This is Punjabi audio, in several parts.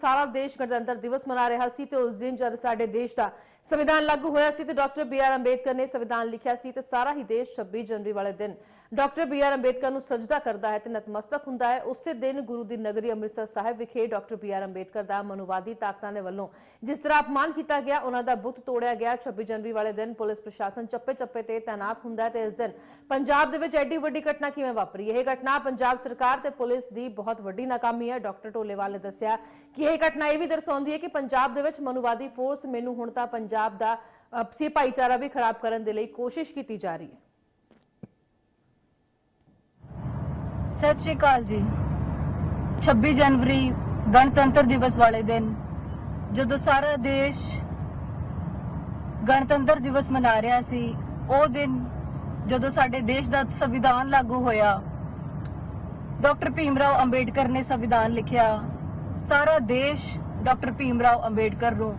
ਸਾਰਾ ਦੇਸ਼ ਗਣਤੰਤਰ ਦਿਵਸ ਮਨਾ ਰਿਹਾ ਸੀ ਤੇ ਉਸ ਦਿਨ ਜਦ ਸਾਡੇ ਦੇਸ਼ ਦਾ ਸੰਵਿਧਾਨ ਲਾਗੂ ਹੋਇਆ ਸੀ ਤੇ ਡਾਕਟਰ ਬੀ ਆਰ ਅੰਬੇਦਕਰ ਨੇ ਸੰਵਿਧਾਨ ਲਿਖਿਆ ਸੀ ਤੇ ਸਾਰਾ ਹੀ ਦੇਸ਼ 26 ਜਨਵਰੀ ਵਾਲੇ ਦਿਨ ਡਾਕਟਰ ਬੀ ਆਰ ਅੰਬੇਦਕਰ ਨੂੰ ਸਜਦਾ ਕਰਦਾ ਹੈ ਤੇ ਨਤਮਸਤਕ ਹੁੰਦਾ ਹੈ। ਉਸੇ ਦਿਨ ਗੁਰੂ ਦੀ ਨਗਰੀ ਅੰਮ੍ਰਿਤਸਰ ਸਾਹਿਬ ਵਿਖੇ ਡਾਕਟਰ ਬੀ ਆਰ ਅੰਬੇਦਕਰ ਦਾ ਮਨੁਵਾਦੀ ਤਾਕਤਾਂ ਦੇ ਵੱਲੋਂ ਜਿਸ ਤਰ੍ਹਾਂ ਅਪਮਾਨ ਕੀਤਾ ਗਿਆ, ਉਹਨਾਂ ਦਾ ਬੁੱਤ ਤੋੜਿਆ ਗਿਆ। 26 ਜਨਵਰੀ ਵਾਲੇ ਦਿਨ ਪੁਲਿਸ ਪ੍ਰਸ਼ਾਸਨ ਚੱਪੇ-ਚੱਪੇ ਤੇ ਤਾਇਨਾਤ ਹੁੰਦਾ ਹੈ ਤੇ ਇਸ ਦਿਨ ਪੰਜਾਬ ਦੇ ਵਿੱਚ ਐਡੀ ਵੱਡੀ ਘਟਨਾ ਕਿਵੇਂ ਵਾਪਰੀ? ਇਹ ਘਟਨਾ ਪੰਜਾਬ ਸਰਕਾਰ ਤੇ ਪੁਲਿਸ ਦੀ ਬਹੁਤ ਵੱਡੀ ਨਾਕਾਮੀ ਹੈ। ਡਾਕਟਰ ਢੋਲੇਵਾਲ ਨੇ ਦੱਸਿਆ ਕਿ ਇਹ ਘਟਨਾ ਇਹ ਵੀ ਦਰਸਾਉਂਦੀ ਹੈ ਕਿ ਪੰਜਾਬ ਦੇ ਵਿੱਚ ਮਨੁਵਾਦੀ ਫੋਰਸ ਮੈਨੂੰ ਹੁਣ ਤਾਂ ਪੰਜਾਬ ਦਾ ਆਪਸੀ ਭਾਈਚਾਰਾ ਵੀ ਖਰਾਬ ਕਰਨ ਦੇ ਲਈ ਕੋਸ਼ਿਸ਼ ਕੀਤੀ ਜਾ ਰਹੀ ਹੈ। ਸਤਿ ਸ਼੍ਰੀ ਅਕਾਲ ਜੀ। 26 ਜਨਵਰੀ ਗਣਤੰਤਰ ਦਿਵਸ ਵਾਲੇ ਦਿਨ, ਜਦੋਂ ਸਾਰਾ ਦੇਸ਼ ਗਣਤੰਤਰ ਦਿਵਸ ਮਨਾ ਰਿਹਾ ਸੀ, ਉਹ ਦਿਨ ਜਦੋਂ ਸਾਡੇ ਦੇਸ਼ ਦਾ ਸੰਵਿਧਾਨ ਲਾਗੂ ਹੋਇਆ, ਡਾਕਟਰ ਭੀਮ ਰਾਓ ਅੰਬੇਡਕਰ ਨੇ ਸੰਵਿਧਾਨ ਲਿਖਿਆ। ਸਾਰਾ ਦੇਸ਼ ਡਾਕਟਰ ਭੀਮ ਰਾਓ ਅੰਬੇਡਕਰ ਨੂੰ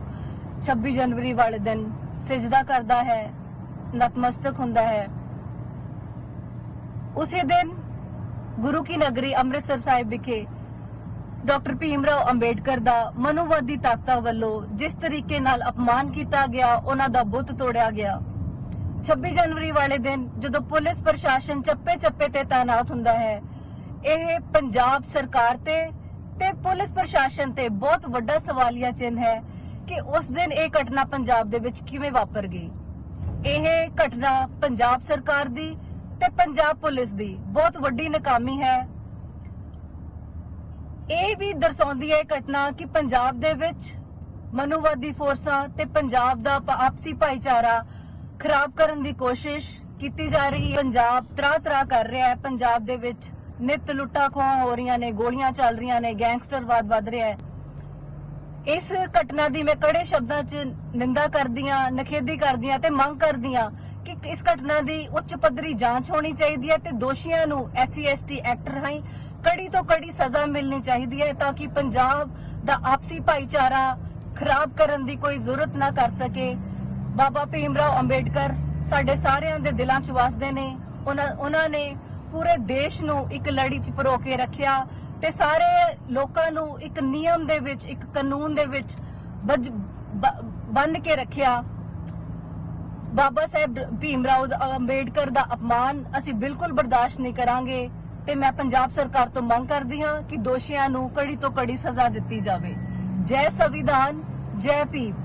26 ਜਨਵਰੀ ਵਾਲੇ ਦਿਨ ਸਜਦਾ ਕਰਦਾ ਹੈ, ਨਤਮਸਤਕ ਹੁੰਦਾ ਹੈ। ਉਸੇ ਦਿਨ ਗੁਰੂ ਕੀ ਨਗਰੀ ਅੰਮ੍ਰਿਤਸਰ ਸਾਹਿਬ ਵਿਖੇ ਡਾਕਟਰ ਭੀਮਰਾਓ ਅੰਬੇਡਕਰ ਦਾ ਮਨੁਵਾਦੀ ਤਾਕਤਾਂ ਵੱਲੋਂ ਜਿਸ ਤਰੀਕੇ ਨਾਲ ਅਪਮਾਨ ਕੀਤਾ ਗਿਆ, ਉਹਨਾਂ ਦਾ ਬੁੱਤ ਤੋੜਿਆ ਗਿਆ। 26 ਜਨਵਰੀ ਵਾਲੇ ਦਿਨ ਜਦੋਂ ਪੁਲਿਸ ਪ੍ਰਸ਼ਾਸਨ ਚੱਪੇ-ਚੱਪੇ ਤੇ ਤਾਇਨਾਤ ਹੁੰਦਾ ਹੈ, ਇਹ ਪੰਜਾਬ ਸਰਕਾਰ ਤੇ ਤੇ ਪੁਲਿਸ ਪ੍ਰਸ਼ਾਸਨ ਤੇ ਬਹੁਤ ਵੱਡਾ ਸਵਾਲੀਆ ਚਿੰਨ੍ਹ ਹੈ ਕਿ ਉਸ ਦਿਨ ਇਹ ਘਟਨਾ ਪੰਜਾਬ ਦੇ ਵਿੱਚ ਕਿਵੇਂ ਵਾਪਰ ਗਈ। ਇਹ ਘਟਨਾ ਪੰਜਾਬ ਸਰਕਾਰ ਦੀ ਤੇ ਪੰਜਾਬ ਪੁਲਿਸ ਦੀ ਬਹੁਤ ਵੱਡੀ ਨਾਕਾਮੀ ਹੈ। ਇਹ ਵੀ ਦਰਸਾਉਂਦੀ ਹੈ ਇਹ ਘਟਨਾ ਕਿ ਪੰਜਾਬ ਦੇ ਵਿੱਚ ਮਨੁਵਾਦੀ ਫੋਰਸਾਂ ਤੇ ਪੰਜਾਬ ਦਾ ਆਪਸੀ ਭਾਈਚਾਰਾ ਖਰਾਬ ਕਰਨ ਦੀ ਕੋਸ਼ਿਸ਼ ਕੀਤੀ ਜਾ ਰਹੀ ਹੈ। ਪੰਜਾਬ ਤਰਾ ਤਰਾ ਕਰ ਰਿਹਾ ਹੈ। ਪੰਜਾਬ ਦੇ ਵਿੱਚ ਨਿਤ ਲੁੱਟਾਂ ਖੋਹਾਂ ਹੋ ਰਹੀਆਂ ਨੇ, ਗੋਲੀਆਂ ਚੱਲ ਰਹੀਆਂ ਨੇ ਗੈਂਗਸਟਰਵਾਦ ਵੱਧ ਰਿਹਾ ਹੈ। ਇਸ ਘਟਨਾ ਦੀ ਮੈਂ ਕੜੇ ਸ਼ਬਦਾਂ 'ਚ ਨਿੰਦਾ ਕਰਦੀਆਂ ਨਖੇਦੀ ਕਰਦੀਆਂ ਤੇ ਮੰਗ ਕਰਦੀਆਂ ਕਿ ਇਸ ਘਟਨਾ ਦੀ ਉੱਚ ਪੱਧਰੀ ਜਾਂਚ ਹੋਣੀ ਚਾਹੀਦੀ ਹੈ ਤੇ ਦੋਸ਼ੀਆਂ ਨੂੰ ਐਸਸੀ ਐਸਟੀ ਐਕਟ ਰਾਹੀਂ ਕੜੀ ਤੋਂ ਕੜੀ ਸਜ਼ਾ ਮਿਲਣੀ ਚਾਹੀਦੀ ਹੈ ਤਾਂ ਕਿ ਪੰਜਾਬ ਦਾ ਆਪਸੀ ਭਾਈਚਾਰਾ ਖਰਾਬ ਕਰਨ ਦੀ ਕੋਈ ਜ਼ਰੂਰਤ ਨਾ ਕਰ ਸਕੇ। ਬਾਬਾ ਭੀਮ ਰਾਓ ਅੰਬੇਡਕਰ ਸਾਡੇ ਸਾਰਿਆਂ ਦੇ ਦਿਲਾਂ 'ਚ ਵਸਦੇ ਨੇ। ਉਹਨਾਂ ਉਹਨਾਂ ਨੇ ਪੂਰੇ ਦੇਸ਼ ਨੂੰ ਇੱਕ ਲੜੀ 'ਚ ਪਰੋ ਕੇ ਰੱਖਿਆ ਤੇ ਸਾਰੇ ਲੋਕਾਂ ਨੂੰ ਇੱਕ ਨਿਯਮ ਦੇ ਵਿੱਚ, ਇੱਕ ਕਾਨੂੰਨ ਦੇ ਵਿੱਚ ਬੰਨ ਕੇ ਰੱਖਿਆ। ਬਾਬਾ ਸਾਹਿਬ ਭੀਮ ਰਾਓ ਅੰਬੇਡਕਰ ਦਾ ਅਪਮਾਨ ਅਸੀਂ ਬਿਲਕੁਲ ਬਰਦਾਸ਼ਤ ਨਹੀਂ ਕਰਾਂਗੇ ਤੇ ਮੈਂ ਪੰਜਾਬ ਸਰਕਾਰ ਤੋਂ ਮੰਗ ਕਰਦੀ ਹਾਂ ਕਿ ਦੋਸ਼ੀਆਂ ਨੂੰ ਕੜੀ ਤੋਂ ਕੜੀ ਸਜ਼ਾ ਦਿੱਤੀ ਜਾਵੇ। ਜੈ ਸੰਵਿਧਾਨ, ਜੈ ਭੀਮ।